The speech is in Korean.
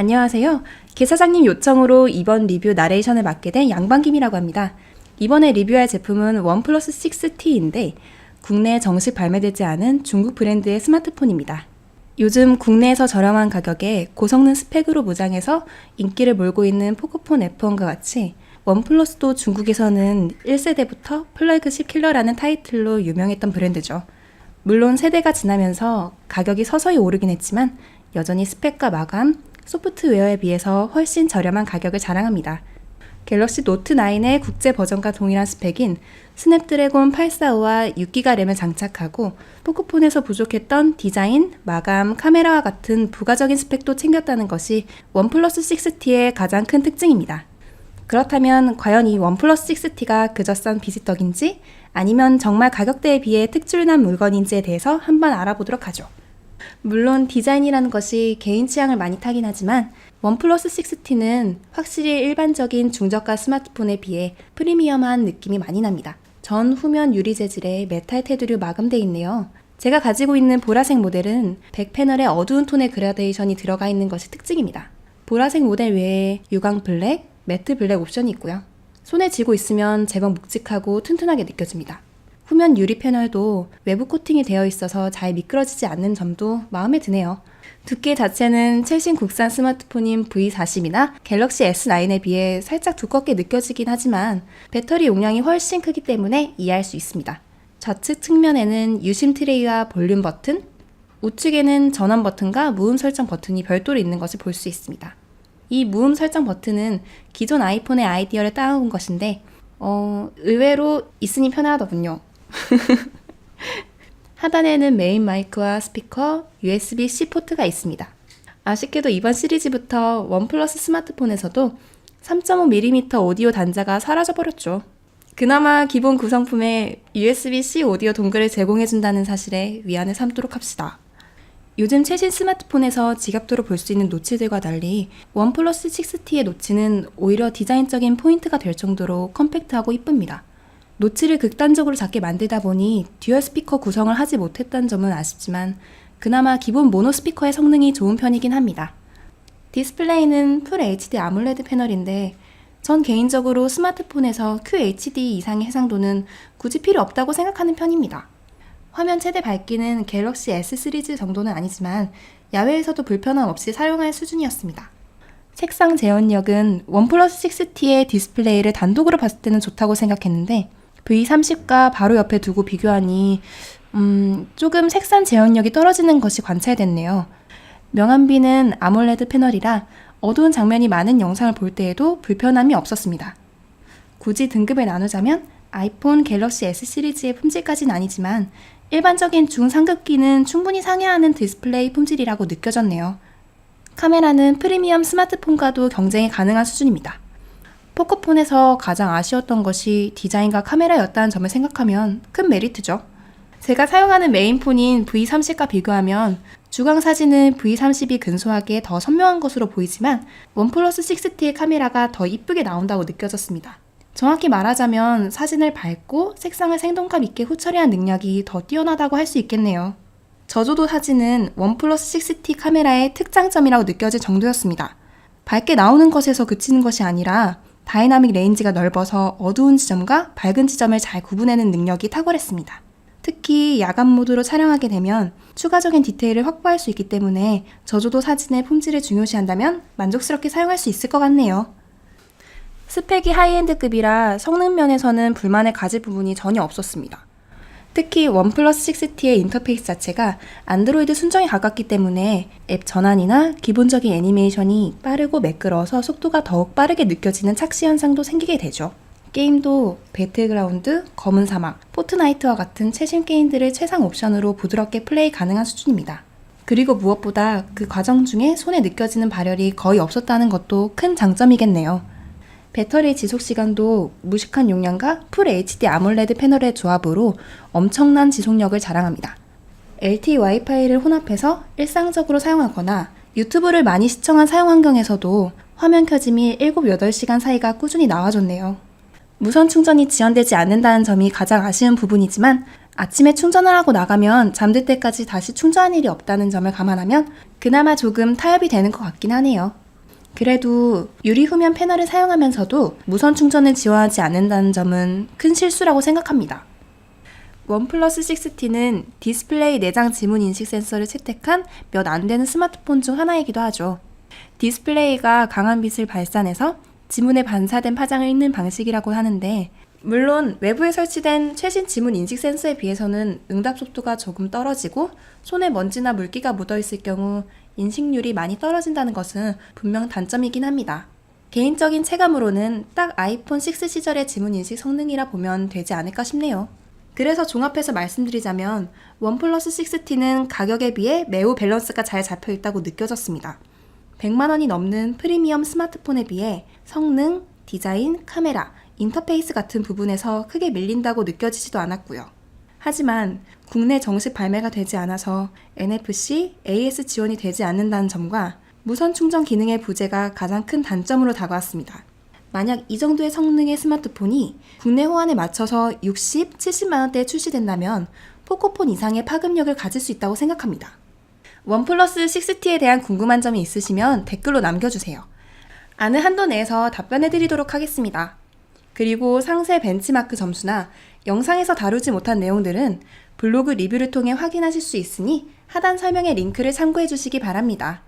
안녕하세요. 개사장님 요청으로 이번 리뷰 나레이션을 맡게 된 양반김이라고 합니다. 이번에 리뷰할 제품은 원 플러스 6T인데 국내에 정식 발매되지 않은 중국 브랜드의 스마트폰입니다. 요즘 국내에서 저렴한 가격에 고성능 스펙으로 무장해서 인기를 몰고 있는 포코폰 F1과 같이 원플러스도 중국에서는 1세대부터 플래그십 킬러라는 타이틀로 유명했던 브랜드죠. 물론 세대가 지나면서 가격이 서서히 오르긴 했지만 여전히 스펙과 마감, 소프트웨어에 비해서 훨씬 저렴한 가격을 자랑합니다. 갤럭시 노트 9의 국제 버전과 동일한 스펙인 스냅드래곤 845와 6기가 램을 장착하고 포코폰에서 부족했던 디자인, 마감, 카메라와 같은 부가적인 스펙도 챙겼다는 것이 원 플러스 6T의 가장 큰 특징입니다. 그렇다면 과연 이 원 플러스 6T가 그저 싼 비지떡인지 아니면 정말 가격대에 비해 특출난 물건인지에 대해서 한번 알아보도록 하죠. 물론 디자인이라는 것이 개인 취향을 많이 타긴 하지만 원 플러스 6T는 확실히 일반적인 중저가 스마트폰에 비해 프리미엄한 느낌이 많이 납니다. 전 후면 유리 재질의 메탈 테두리로 마감되어 있네요. 제가 가지고 있는 보라색 모델은 백 패널에 어두운 톤의 그라데이션이 들어가 있는 것이 특징입니다. 보라색 모델 외에 유광 블랙, 매트 블랙 옵션이 있고요. 손에 쥐고 있으면 제법 묵직하고 튼튼하게 느껴집니다. 후면 유리 패널도 외부 코팅이 되어 있어서 잘 미끄러지지 않는 점도 마음에 드네요. 두께 자체는 최신 국산 스마트폰인 V40이나 갤럭시 S9에 비해 살짝 두껍게 느껴지긴 하지만 배터리 용량이 훨씬 크기 때문에 이해할 수 있습니다. 좌측 측면에는 유심 트레이와 볼륨 버튼, 우측에는 전원 버튼과 무음 설정 버튼이 별도로 있는 것을 볼 수 있습니다. 이 무음 설정 버튼은 기존 아이폰의 아이디어를 따온 것인데, 어, 의외로 있으니 편하더군요. 하단에는 메인 마이크와 스피커, USB-C 포트가 있습니다. 아쉽게도 이번 시리즈부터 원 플러스 스마트폰에서도 3.5mm 오디오 단자가 사라져 버렸죠. 그나마 기본 구성품에 USB-C 오디오 동글을 제공해준다는 사실에 위안을 삼도록 합시다. 요즘 최신 스마트폰에서 지갑도로 볼 수 있는 노치들과 달리 원 플러스 6T의 노치는 오히려 디자인적인 포인트가 될 정도로 컴팩트하고 이쁩니다. 노치를 극단적으로 작게 만들다 보니 듀얼 스피커 구성을 하지 못했다는 점은 아쉽지만 그나마 기본 모노 스피커의 성능이 좋은 편이긴 합니다. 디스플레이는 풀 HD 아몰레드 패널인데 전 개인적으로 스마트폰에서 QHD 이상의 해상도는 굳이 필요 없다고 생각하는 편입니다. 화면 최대 밝기는 갤럭시 S 시리즈 정도는 아니지만 야외에서도 불편함 없이 사용할 수준이었습니다. 색상 재현력은 원 플러스 6T의 디스플레이를 단독으로 봤을 때는 좋다고 생각했는데 V30과 바로 옆에 두고 비교하니 음, 조금 색상 재현력이 떨어지는 것이 관찰됐네요. 명암비는 아몰레드 패널이라 어두운 장면이 많은 영상을 볼 때에도 불편함이 없었습니다. 굳이 등급을 나누자면 아이폰 갤럭시 S 시리즈의 품질까지는 아니지만 일반적인 중상급기는 충분히 상회하는 디스플레이 품질이라고 느껴졌네요. 카메라는 프리미엄 스마트폰과도 경쟁이 가능한 수준입니다. 포코폰에서 가장 아쉬웠던 것이 디자인과 카메라였다는 점을 생각하면 큰 메리트죠. 제가 사용하는 메인폰인 V30과 비교하면 주광 사진은 V30이 근소하게 더 선명한 것으로 보이지만 원 플러스 6T의 카메라가 더 이쁘게 나온다고 느껴졌습니다. 정확히 말하자면 사진을 밝고 색상을 생동감 있게 후처리한 능력이 더 뛰어나다고 할 수 있겠네요. 저조도 사진은 원 플러스 6T 카메라의 특장점이라고 느껴질 정도였습니다. 밝게 나오는 것에서 그치는 것이 아니라 다이나믹 레인지가 넓어서 어두운 지점과 밝은 지점을 잘 구분해내는 능력이 탁월했습니다. 특히 야간 모드로 촬영하게 되면 추가적인 디테일을 확보할 수 있기 때문에 저조도 사진의 품질을 중요시한다면 만족스럽게 사용할 수 있을 것 같네요. 스펙이 하이엔드급이라 성능 면에서는 불만을 가질 부분이 전혀 없었습니다. 특히 원 플러스 6T의 인터페이스 자체가 안드로이드 순정에 가깝기 때문에 앱 전환이나 기본적인 애니메이션이 빠르고 매끄러워서 속도가 더욱 빠르게 느껴지는 착시 현상도 생기게 되죠. 게임도 배틀그라운드, 검은 사막, 포트나이트와 같은 최신 게임들을 최상 옵션으로 부드럽게 플레이 가능한 수준입니다. 그리고 무엇보다 그 과정 중에 손에 느껴지는 발열이 거의 없었다는 것도 큰 장점이겠네요. 배터리 지속 시간도 무식한 용량과 풀 HD 아몰레드 패널의 조합으로 엄청난 지속력을 자랑합니다. LTE 와이파이를 혼합해서 일상적으로 사용하거나 유튜브를 많이 시청한 사용 환경에서도 화면 켜짐이 7, 8시간 사이가 꾸준히 나와줬네요. 무선 충전이 지원되지 않는다는 점이 가장 아쉬운 부분이지만 아침에 충전을 하고 나가면 잠들 때까지 다시 충전할 일이 없다는 점을 감안하면 그나마 조금 타협이 되는 것 같긴 하네요. 그래도 유리 후면 패널을 사용하면서도 무선 충전을 지원하지 않는다는 점은 큰 실수라고 생각합니다. 원 플러스 6T는 디스플레이 내장 지문 인식 센서를 채택한 몇 안 되는 스마트폰 중 하나이기도 하죠. 디스플레이가 강한 빛을 발산해서 지문에 반사된 파장을 읽는 방식이라고 하는데, 물론 외부에 설치된 최신 지문 인식 센서에 비해서는 응답 속도가 조금 떨어지고 손에 먼지나 물기가 묻어 있을 경우 인식률이 많이 떨어진다는 것은 분명 단점이긴 합니다. 개인적인 체감으로는 딱 아이폰 6 시절의 지문 인식 성능이라 보면 되지 않을까 싶네요. 그래서 종합해서 말씀드리자면 원 플러스 6T는 가격에 비해 매우 밸런스가 잘 잡혀 있다고 느껴졌습니다. 100만 원이 넘는 프리미엄 스마트폰에 비해 성능, 디자인, 카메라, 인터페이스 같은 부분에서 크게 밀린다고 느껴지지도 않았고요. 하지만 국내 정식 발매가 되지 않아서 NFC, AS 지원이 되지 않는다는 점과 무선 충전 기능의 부재가 가장 큰 단점으로 다가왔습니다. 만약 이 정도의 성능의 스마트폰이 국내 호환에 맞춰서 60, 70만 원대에 출시된다면 포코폰 이상의 파급력을 가질 수 있다고 생각합니다. 원 플러스 6T에 대한 궁금한 점이 있으시면 댓글로 남겨주세요. 아는 한도 내에서 답변해드리도록 하겠습니다. 그리고 상세 벤치마크 점수나 영상에서 다루지 못한 내용들은 블로그 리뷰를 통해 확인하실 수 있으니 하단 설명의 링크를 참고해 주시기 바랍니다.